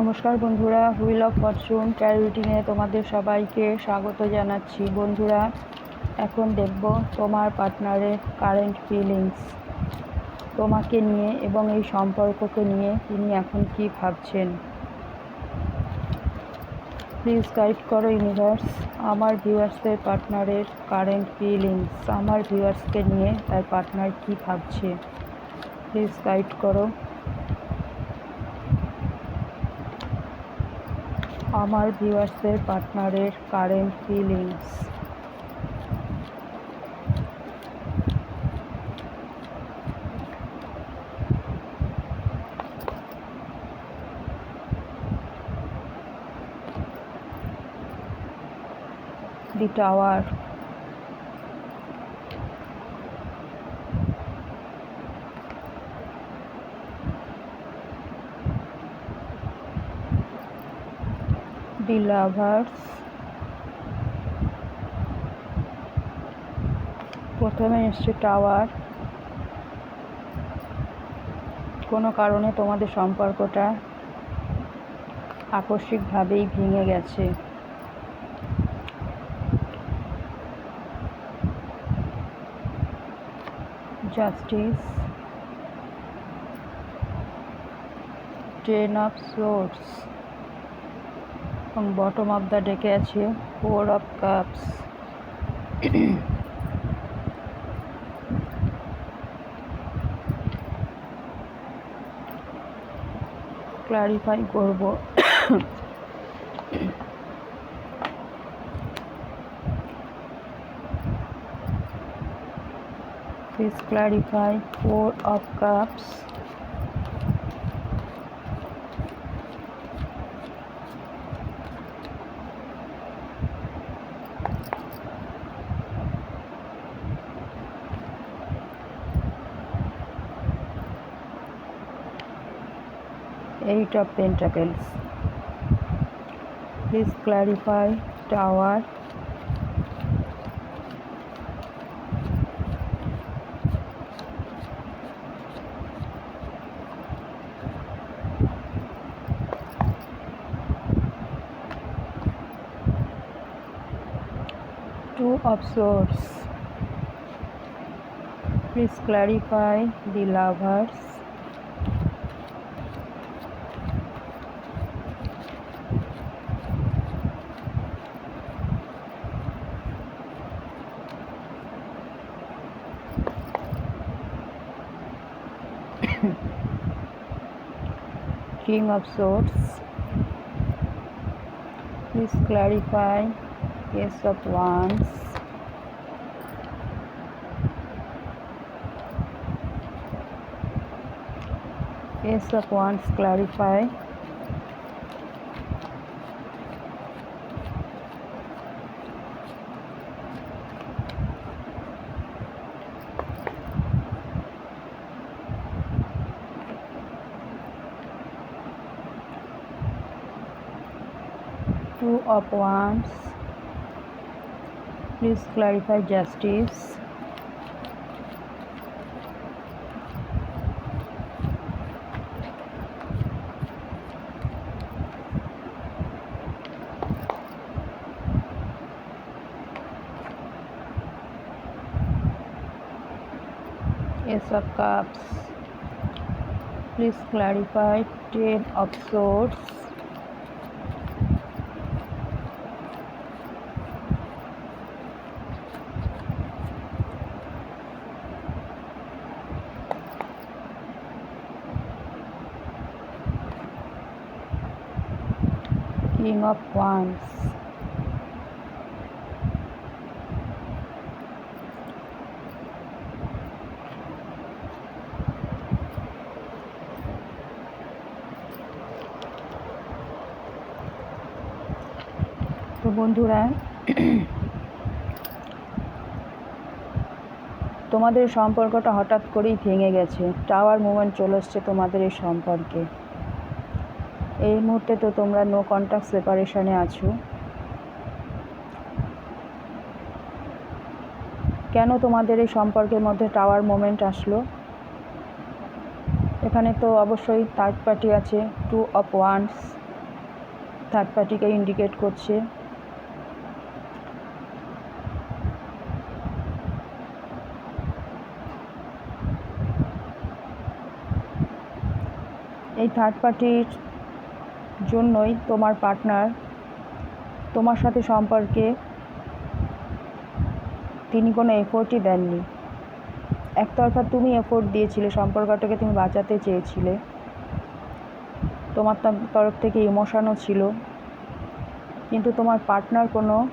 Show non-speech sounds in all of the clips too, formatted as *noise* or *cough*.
নমস্কার বন্ধুরা wheel of Fortune ক্যারিটিনে তোমাদের সবাইকে স্বাগত জানাচ্ছি। বন্ধুরা, এখন দেখব তোমার পার্টনারের কারেন্ট ফিলিংস তোমাকে নিয়ে এবং এই সম্পর্ককে নিয়ে তিনি এখন কি ভাবছেন। প্লিজ গাইড করো ইউনিভার্স আমার ভিউয়ার্সদের পার্টনারের কারেন্ট ফিলিংস আমার ভিউয়ার্সকে নিয়ে তার পার্টনার কি ভাবছে? প্লিজ গাইড করো। আমার ভিউয়ার্সের পার্টনারের current feelings the tower the lovers প্রথমে এসছে টাওয়ার কোনো কারণে তোমাদের সম্পর্কটা আকস্মিকভাবেই ভেঙে গেছে। জাস্টিস টেন অফ সোর্স এবং বটম অফ দ্য ডেকে আছে ফোর অফ কাপস ক্লারিফাই করব। please clarify four of cups. Eight of pentacles please clarify tower two of swords please clarify the lovers *laughs* king of swords. Please clarify. Ace of wands. Ace of wands clarify two of wands. Please clarify justice. Ace of cups. Please clarify ten of swords of wands. তো বন্ধুরা, তোমাদের সম্পর্কটা হঠাৎ করেই ভেঙে গেছে। Tower movement চলে এসছে তোমাদের এই সম্পর্কে। এই মুহূর্তে তো তোমরা নো কন্ট্যাক্ট সেপারেশনে আছো। কেন তোমাদের এই সম্পর্কের মধ্যে টাওয়ার মোমেন্ট আসলো? এখানে তো অবশ্যই থার্ড পার্টি আছে টু অফ ওয়ান্স থার্ড পার্টিকে ইন্ডিকেট করছে। এই থার্ড পার্টির জন্যই তোমার পার্টনার তোমার সাথে সম্পর্কে তিনি কোনো এফোর্টই দেননি। একতরফা তুমি এফোর্ট দিয়েছিলে, সম্পর্কটাকে তুমি বাঁচাতে চেয়েছিলে। তোমার তরফ থেকে ইমোশনও ছিল। কিন্তু তোমার পার্টনার কোনো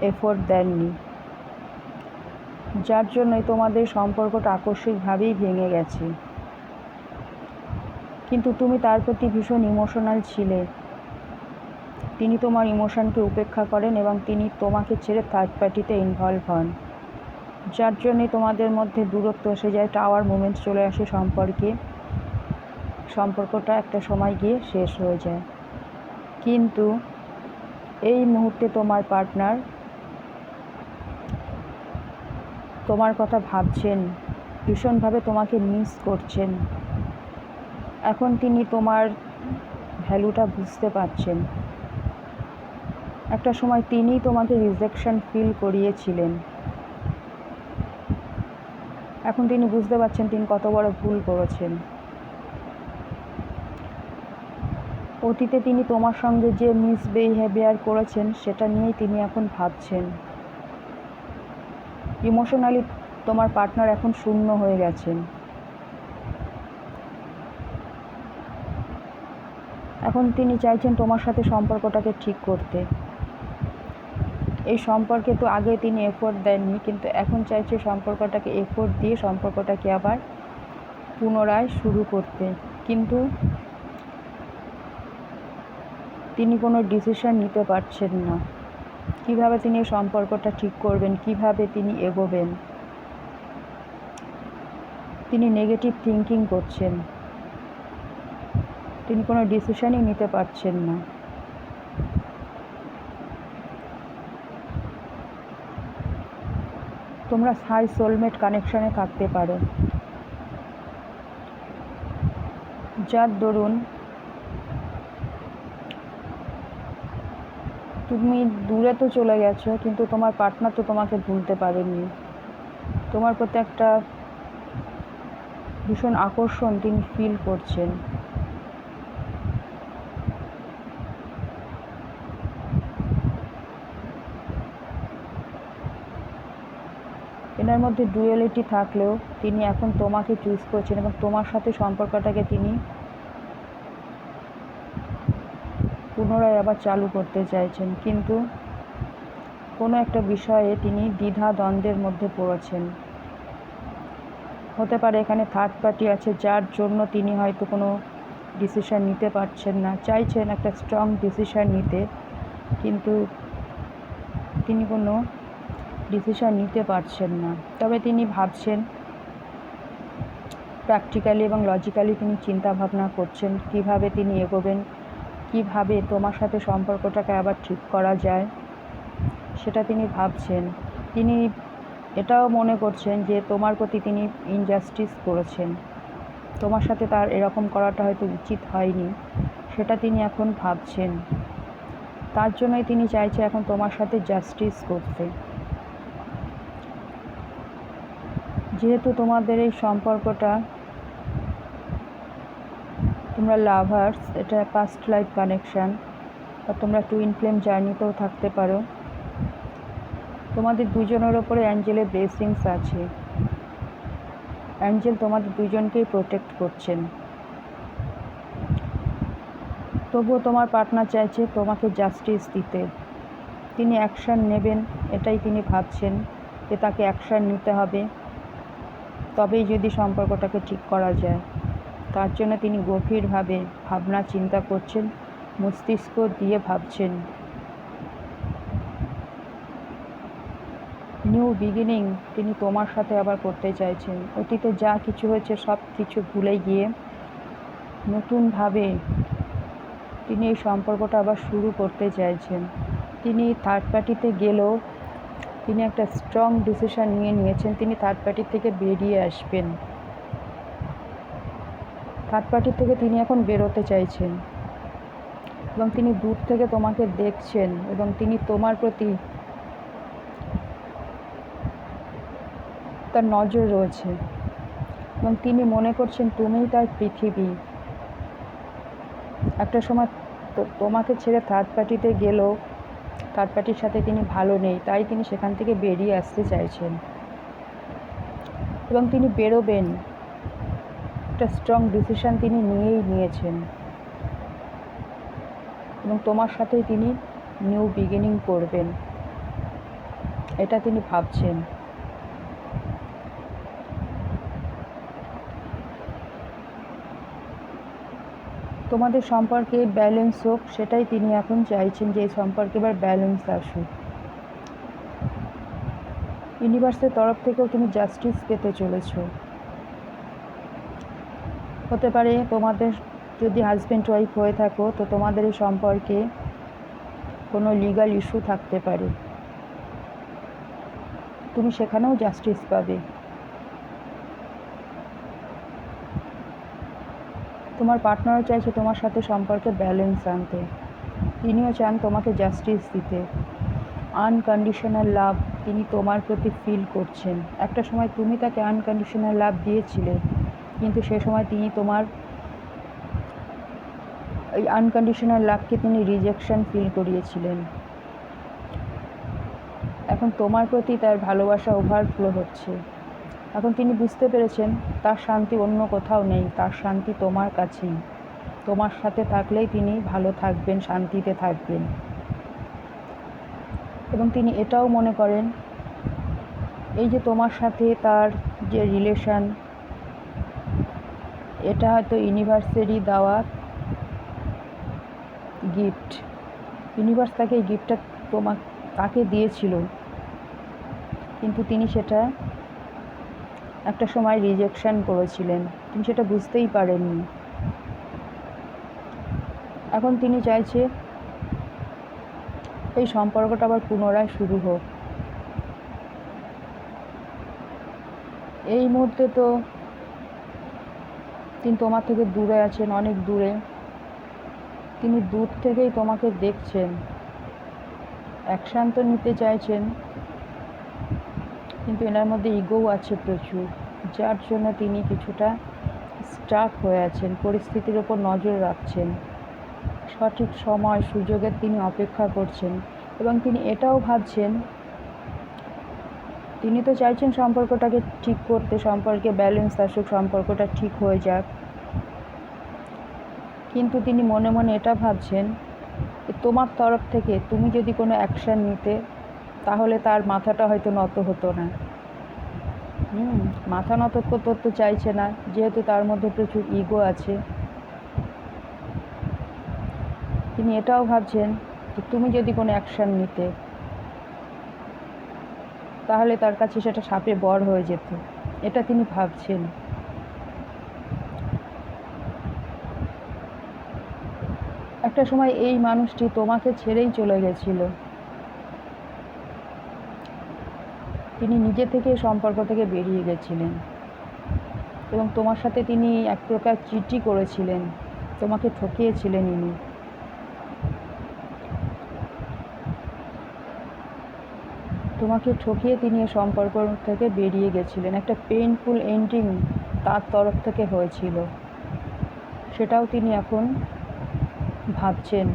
এফোর্ট দেননি। যার জন্যই তোমাদের সম্পর্কটা আকস্মিকভাবেই ভেঙে গেছে। কিন্তু তুমি তার প্রতি ভীষণ ইমোশনাল ছিলে। তিনি তোমার ইমোশনকে উপেক্ষা করেন এবং তিনি তোমাকে ছেড়ে থার্ড পার্টিতে ইনভলভ হন। যার জন্যে তোমাদের মধ্যে দূরত্ব এসে যায় টাওয়ার মুভমেন্ট চলে আসে সম্পর্কে, সম্পর্কটা একটা সময় গিয়ে শেষ হয়ে যায়। কিন্তু এই মুহূর্তে তোমার পার্টনার তোমার কথা ভাবছেন, ভীষণভাবে তোমাকে মিস করছেন। এখন তিনি তোমার ভ্যালুটা বুঝতে পারছেন। একটা সময় তিনিই তোমাকে রিজেকশন ফিল করিয়েছিলেন। এখন তিনি বুঝতে পারছেন তিনি কত বড় ভুল করেছেন। অতীতে তিনি তোমার সঙ্গে যে মিসবিহেভিয়ার করেছেন, সেটা নিয়েই তিনি এখন ভাবছেন। ইমোশনালি তোমার পার্টনার এখন শূন্য হয়ে গেছেন। এখন তিনি চাইছেন তোমার সাথে সম্পর্কটাকে ঠিক করতে। এই সম্পর্কে তো আগে তিনি এফোর্ট দেননি, কিন্তু এখন চাইছে সম্পর্কটাকে এফোর্ট দিয়ে সম্পর্কটাকে আবার পুনরায় শুরু করতে। কিন্তু তিনি কোনো ডিসিশন নিতে পারছেন না। কীভাবে তিনি এই সম্পর্কটা ঠিক করবেন? কীভাবে তিনি এগোবেন? তিনি নেগেটিভ থিঙ্কিং করছেন। তিনি কোনো ডিসিশনই নিতে পারছেন না। তোমরা হাই সোলমেট কানেকশনে থাকতে পারো। যার দরুন। তুমি দূরে তো চলে গেছো, কিন্তু তোমার পার্টনার তো তোমাকে ভুলতে পারেননি তোমার প্রতি একটা ভীষণ আকর্ষণ তিনি ফিল করছেন। এনার মধ্যে ডুয়েলিটি থাকলেও তিনি এখন তোমাকে চুজ করছেন এবং তোমার সাথে সম্পর্কটাকে তিনি পুনরায় আবার চালু করতে চাইছেন। কিন্তু কোনো একটা বিষয়ে তিনি দ্বিধা দ্বন্দ্বের মধ্যে পড়েছেন। হতে পারে এখানে থার্ড পার্টি আছে, যার জন্য তিনি হয়তো কোনো ডিসিশান নিতে পারছেন না। চাইছেন একটা স্ট্রং ডিসিশান নিতে, কিন্তু তিনি কোনো ডিসিশন নিতে পারছেন না। তবে তিনি ভাবছেন প্র্যাকটিক্যালি এবং লজিক্যালি তিনি চিন্তা ভাবনা করছেন, কীভাবে তিনি এগোবেন, কীভাবে তোমার সাথে সম্পর্কটাকে আবার ঠিক করা যায়, সেটা তিনি ভাবছেন। তিনি এটাও মনে করছেন যে তোমার প্রতি তিনি ইনজাস্টিস করেছেন। তোমার সাথে তার এরকম করাটা হয়তো উচিত হয়নি, সেটা তিনি এখন ভাবছেন। তার জন্যই তিনি চাইছে এখন তোমার সাথে জাস্টিস করতে। যেহেতু তোমাদের এই সম্পর্কটা তোমরা লাভার্স এটা পাস্ট লাইফ কানেকশান বা তোমরা টুইন ফ্লেম জার্নিতেও থাকতে পারো। তোমাদের দুজনের ওপরে অ্যাঞ্জেলের ব্লেসিংস আছে। অ্যাঞ্জেল তোমাদের দুজনকেই প্রোটেক্ট করছেন। তবুও তোমার পার্টনার চাইছে তোমাকে জাস্টিস দিতে। তিনি অ্যাকশান নেবেন, এটাই তিনি ভাবছেন যে তাকে অ্যাকশান নিতে হবে। তবেই যদি সম্পর্কটাকে ঠিক করা যায়। তার জন্য তিনি গভীরভাবে ভাবনা চিন্তা করছেন, মস্তিষ্ক দিয়ে ভাবছেন। নিউ বিগিনিং, তিনি তোমার সাথে আবার করতে চাইছেন। অতীতে যা কিছু হয়েছে সব কিছু ভুলে গিয়ে নতুনভাবে তিনি এই সম্পর্কটা আবার শুরু করতে চাইছেন। তিনি থার্ড পার্টিতে গেলেও তিনি একটা স্ট্রং ডিসিশন নিয়ে নিয়েছেন। তিনি থার্ড পার্টির থেকে বেরিয়ে আসবেন। থার্ড পার্টির থেকে তিনি এখন বেরোতে চাইছেন। এবং তিনি দূর থেকে তোমাকে দেখছেন এবং তিনি তোমার প্রতি তার নজর রয়েছে। এবং তিনি মনে করছেন, তুমিই তার পৃথিবী। একটা সময় তোমাকে ছেড়ে থার্ড পার্টিতে গেলেও থার্ড পার্টির সাথে তিনি ভালো নেই, তাই তিনি সেখান থেকে বেরিয়ে আসতে চাইছেন। এবং তিনি বেরোবেন। একটা স্ট্রং ডিসিশন তিনি নিয়েই নিয়েছেন। এবং তোমার সাথেই তিনি নিউ বিগিনিং করবেন। এটা তিনি ভাবছেন। তোমাদের সম্পর্কে ব্যালেন্স হোক, সেটাই তিনি এখন চাইছেন যে এই সম্পর্কে এবার ব্যালেন্স আসুক। ইউনিভার্সের তরফ থেকেও তুমি জাস্টিস পেতে চলেছ। হতে পারে তোমাদের যদি হাজব্যান্ড ওয়াইফ হয়ে থাকো, তো তোমাদের এই সম্পর্কে কোনো লিগাল ইস্যু থাকতে পারে। তুমি সেখানেও জাস্টিস পাবে। তোমার পার্টনারও চাইছে তোমার সাথে সম্পর্কে ব্যালেন্স আনতে। তিনিও চান তোমাকে জাস্টিস দিতে। আনকন্ডিশনাল লাভ তিনি তোমার প্রতি ফিল করছেন। একটা সময় তুমি তাকে আনকন্ডিশনাল লাভ দিয়েছিলে, কিন্তু সে সময় তিনি তোমার এই আনকন্ডিশনাল লাভকে তিনি রিজেকশন ফিল করিয়েছিলেন। এখন তোমার প্রতি তার ভালোবাসা ওভারফ্লো হচ্ছে। এখন তিনি বুঝতে পেরেছেন, তার শান্তি অন্য কোথাও নেই, তার শান্তি তোমার কাছেই। তোমার সাথে থাকলেই তিনি ভালো থাকবেন, শান্তিতে থাকবেন। এবং তিনি এটাও মনে করেন, এই যে তোমার সাথে তার যে রিলেশন এটা হয়তো ইউনিভার্সেরই দেওয়া গিফট ইউনিভার্স তাকে এই গিফটটা তোমা, তাকে দিয়েছিল। কিন্তু তিনি সেটা একটা সময় রিজেকশন করেছিলেন। তিনি সেটা বুঝতেই পারেননি। এখন তিনি চাইছে এই সম্পর্কটা আবার পুনরায় শুরু হোক। এই মুহূর্তে তো তিনি তোমার থেকে দূরে আছেন, অনেক দূরে। তিনি দূর থেকেই তোমাকে দেখছেন। অ্যাকশান তো নিতে চাইছেন। কিন্তু এনার মধ্যে ইগোও আছে প্রচুর, যার জন্য তিনি কিছুটা স্টাক হয়ে আছেন, পরিস্থিতির ওপর নজর রাখছেন। সঠিক সময় সুযোগের তিনি অপেক্ষা করছেন এবং তিনি এটাও ভাবছেন, তিনি তো চাইছেন সম্পর্কটাকে ঠিক করতে, সম্পর্কে ব্যালেন্স আসুক, সম্পর্কটা ঠিক হয়ে যাক। কিন্তু তিনি মনে মনে এটা ভাবছেন, তোমার তরফ থেকে তুমি যদি কোনো অ্যাকশান নিতে তাহলে তার মাথাটা হয়তো নত হতো না। হুম, মাথা নত করতে চাইছে না, যেহেতু তার মধ্যে প্রচুর ইগো আছে। তিনি এটাও ভাবছেন যে তুমি যদি কোনো অ্যাকশান নিতে, তাহলে তার কাছে সেটা সাপে বর হয়ে যেত। এটা তিনি ভাবছেন। একটা সময় এই মানুষটি তোমাকে ছেড়েই চলে গেছিল। তিনি নিজে থেকে সম্পর্ক থেকে বেরিয়ে গেছিলেন। এবং তোমার সাথে তিনি এক প্রকার চিঠি করেছিলেন। তোমাকে ঠকিয়েছিলেন ইনি। তোমাকে ঠকিয়ে তিনি এ সম্পর্ক থেকে বেরিয়ে গেছিলেন। একটা পেইনফুল এন্ডিং তার তরফ থেকে হয়েছিল। সেটাও তিনি এখন ভাবছেন।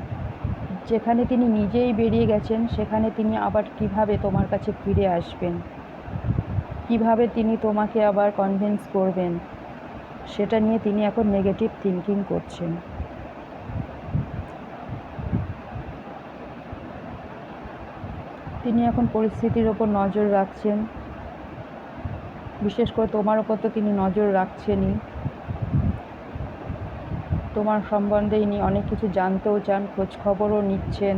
যেখানে তিনি নিজেই বেরিয়ে গেছেন, সেখানে তিনি আবার কীভাবে তোমার কাছে ফিরে আসবেন? কীভাবে তিনি তোমাকে আবার কনভিন্স করবেন? সেটা নিয়ে তিনি এখন নেগেটিভ থিঙ্কিং করছেন। তিনি এখন পরিস্থিতির ওপর নজর রাখছেন। বিশেষ করে তোমার ওপর তো তিনি নজর রাখছেনই। তোমার সম্বন্ধে ইনি অনেক কিছু জানতেও চান খোঁজ খবরও নিচ্ছেন।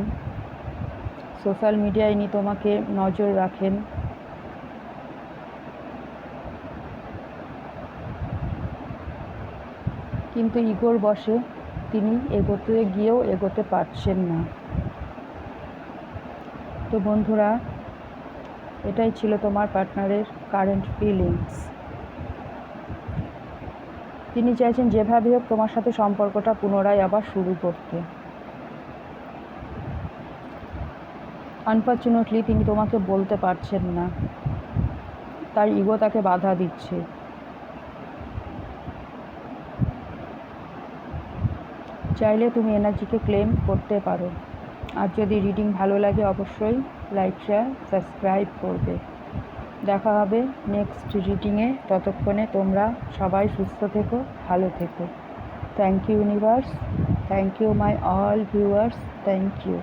সোশ্যাল মিডিয়ায় ইনি তোমাকে নজর রাখেন। কিন্তু ইগোর বসে তিনি এগোতে গিয়েও এগোতে পারছেন না। তো বন্ধুরা, এটাই ছিল তোমার পার্টনারের কারেন্ট ফিলিংস। তিনি চাইছেন যেভাবে হোক তোমার সাথে সম্পর্কটা পুনরায় আবার শুরু করতে। আনফর্চুনেটলি তিনি তোমাকে বলতে পারছেন না। তার ইগো তাকে বাধা দিচ্ছে। চাইলে তুমি এনার্জিকে ক্লেম করতে পারো। আর যদি রিডিং ভালো লাগে, অবশ্যই লাইক শেয়ার সাবস্ক্রাইব করবে। দেখা হবে নেক্সট রিডিংয়ে ততক্ষণে তোমরা সবাই সুস্থ থেকো, ভালো থেকো। Thank you universe thank you my all viewers thank you